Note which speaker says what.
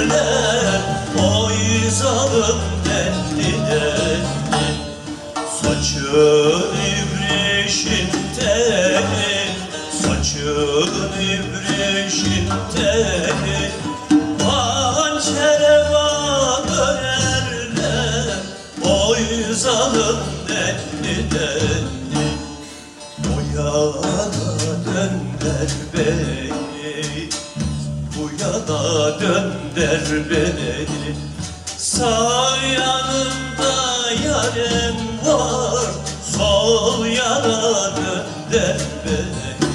Speaker 1: dönerler Oy zalim delli Saçın ibrişin teli Saçın ibrişin teli. Hançere dönerler Oy zalim delli delli O yana dönder beni Yana dönder beni. Sağ yanımda yarem var Sol yana dönder beni